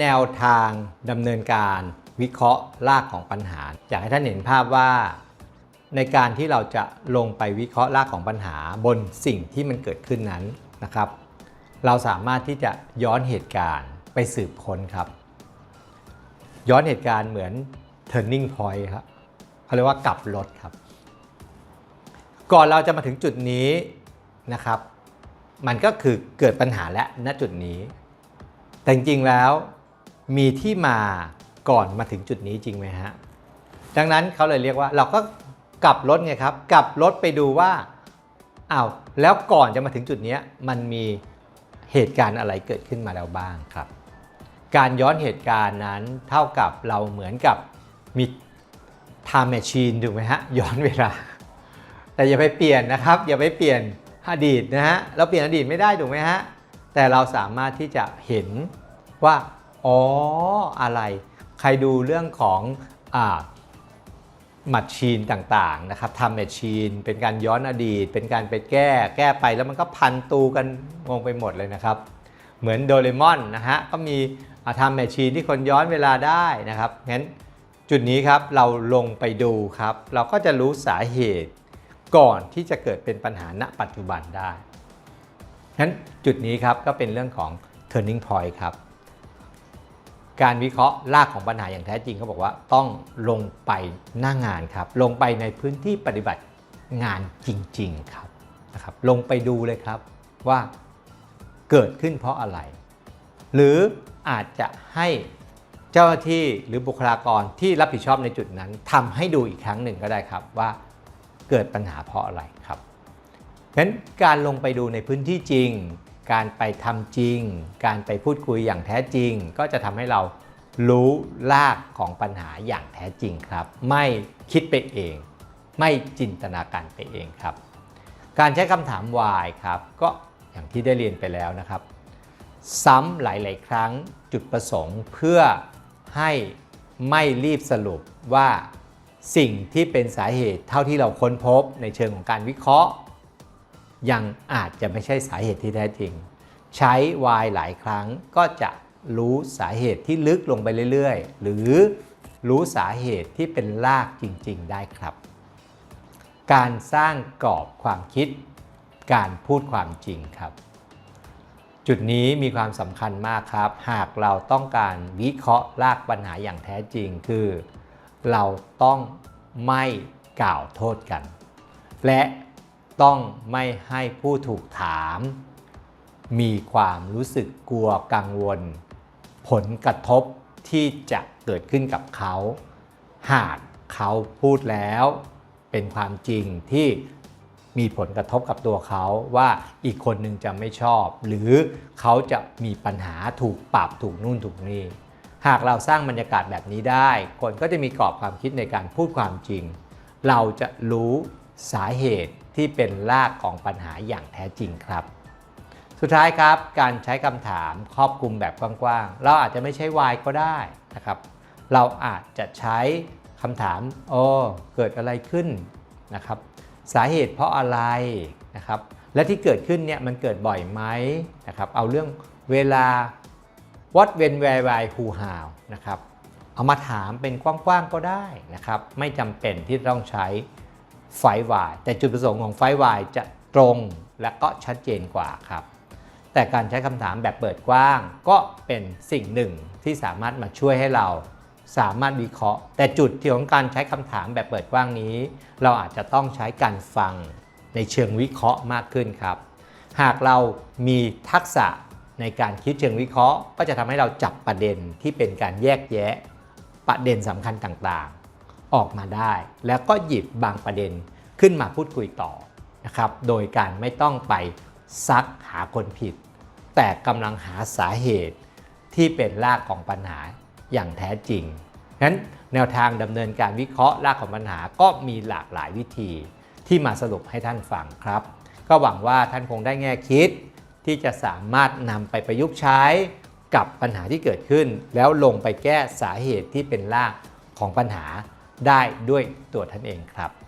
แนวทางดำเนินการวิเคราะห์รากของปัญหา อยากให้ท่านเห็นภาพว่า ในการที่เราจะลงไปวิเคราะห์รากของปัญหาบนสิ่งที่มันเกิดขึ้นนั้นนะครับ เราสามารถที่จะย้อนเหตุการณ์ไปสืบค้นครับ ย้อนเหตุการณ์เหมือน turning point ครับเขาเรียกว่ากลับรถครับ ก่อนเราจะมาถึงจุดนี้นะครับ มันก็คือเกิดปัญหาและณจุดนี้ แต่จริงๆแล้ว มีที่มาก่อนมาถึงจุดนี้จริงไหมฮะ ดังนั้นเขาเลยเรียกว่าเราก็กลับรถไงครับ กลับรถไปดูว่าอ้าวแล้วก่อนจะมาถึงจุดนี้มันมีเหตุการณ์อะไรเกิดขึ้นมาแล้วบ้างครับ การย้อนเหตุการณ์นั้นเท่ากับเราเหมือนกับมี time machine ถูกไหมฮะ ย้อนเวลา แต่อย่าไปเปลี่ยนนะครับ อย่าไปเปลี่ยนอดีตนะฮะ เราเปลี่ยนอดีตไม่ได้ถูกไหมฮะ แต่เราสามารถที่จะเห็นว่า อ๋ออะไร ใครดูเรื่องของอ่ามัชชีนต่างๆนะครับทำแมชชีน เป็นการย้อนอดีต เป็นการไปแก้ แก้ไปแล้วมันก็พันตูกันงงไปหมดเลยนะครับ เหมือนโดเรมอนนะฮะ ก็มีทำแมชชีนที่คนย้อนเวลาได้นะครับ งั้นจุดนี้ครับเราลงไปดูครับ เราก็จะรู้สาเหตุก่อนที่จะเกิดเป็นปัญหาณปัจจุบันได้งั้นจุดนี้ครับก็เป็นเรื่องของ turning point ครับ การวิเคราะห์รากของปัญหาอย่างแท้จริงเขาบอกว่าต้องลงไปหน้างานครับ ลงไปในพื้นที่ปฏิบัติงานจริง ๆ ครับนะครับ ลงไปดูเลยครับว่าเกิดขึ้นเพราะอะไร หรืออาจจะให้เจ้าหน้าที่หรือบุคลากรที่รับผิดชอบในจุดนั้นทำให้ดูอีกครั้งหนึ่งก็ได้ครับว่าเกิดปัญหาเพราะอะไรครับเพราะฉะนั้นการลงไปดูในพื้นที่จริง การไปทำจริง การไปพูดคุยอย่างแท้จริง ก็จะทำให้เรารู้รากของปัญหาอย่างแท้จริงครับ ไม่คิดไปเอง ไม่จินตนาการไปเองครับ การใช้คำถาม why ครับ ก็อย่างที่ได้เรียนไปแล้วนะครับ ซ้ำหลาย ๆ ครั้งจุดประสงค์เพื่อให้ไม่รีบสรุปว่าสิ่งที่เป็นสาเหตุเท่าที่เราค้นพบในเชิงของการวิเคราะห์ ยังอาจจะไม่ใช่สาเหตุที่แท้จริง ใช้ why หลายครั้งก็จะรู้สาเหตุที่ลึกลงไปเรื่อยๆ หรือรู้สาเหตุที่เป็นรากจริงๆ ได้ครับ การสร้างกรอบความคิด การพูดความจริงครับ จุดนี้มีความสำคัญมากครับ หากเราต้องการวิเคราะห์รากปัญหาอย่างแท้จริงคือ เราต้องไม่กล่าวโทษกัน และ ต้องไม่ให้ผู้ถูกถาม มีความรู้สึกกลัวกังวล ผลกระทบที่จะเกิดขึ้นกับเขา หากเขาพูดแล้วเป็นความจริงที่มีผลกระทบกับตัวเขาว่าอีกคนหนึ่งจะไม่ชอบ หรือเขาจะมีปัญหาถูกปรับถูกนู่นถูกนี่หากเราสร้างบรรยากาศแบบนี้ได้ คนก็จะมีกรอบความคิดในการพูดความจริง เราจะรู้สาเหตุ ที่เป็นรากของปัญหาอย่างแท้จริงครับ สุดท้ายครับการใช้คำถามครอบคลุมแบบกว้างๆ เราอาจจะไม่ใช่ why ก็ได้นะครับ เราอาจจะใช้คำถามโอ้เกิดอะไรขึ้นนะครับ สาเหตุเพราะอะไรนะครับ และที่เกิดขึ้นเนี่ยมันเกิดบ่อยไหมนะครับ เอาเรื่องเวลา what when where why who how นะครับ เอามาถามเป็นกว้างๆก็ได้นะครับ ไม่จำเป็นที่ต้องใช้ ไฟวายแต่จุดประสงค์ของไฟวายจะตรงและก็ชัดเจนกว่าครับ แต่การใช้คำถามแบบเปิดกว้างก็เป็นสิ่งหนึ่งที่สามารถมาช่วยให้เราสามารถวิเคราะห์ แต่จุดที่ของการใช้คำถามแบบเปิดกว้างนี้ เราอาจจะต้องใช้การฟังในเชิงวิเคราะห์มากขึ้นครับ หากเรามีทักษะในการคิดเชิงวิเคราะห์ ก็จะทำให้เราจับประเด็นที่เป็นการแยกแยะประเด็นสำคัญต่างๆ ออกมาได้ แล้วก็หยิบบางประเด็นขึ้นมาพูดคุยต่อนะครับ โดยการไม่ต้องไปซักหาคนผิด แต่กำลังหาสาเหตุที่เป็นรากของปัญหาอย่างแท้จริงนั้นแนวทางดำเนินการวิเคราะห์รากของปัญหาก็มีหลากหลายวิธีที่มาสรุปให้ท่านฟังครับ ก็หวังว่าท่านคงได้แง่คิด ที่จะสามารถนำไปประยุกต์ใช้กับปัญหาที่เกิดขึ้น แล้วลงไปแก้สาเหตุที่เป็นรากของปัญหา ได้ด้วยตัวท่านเองครับ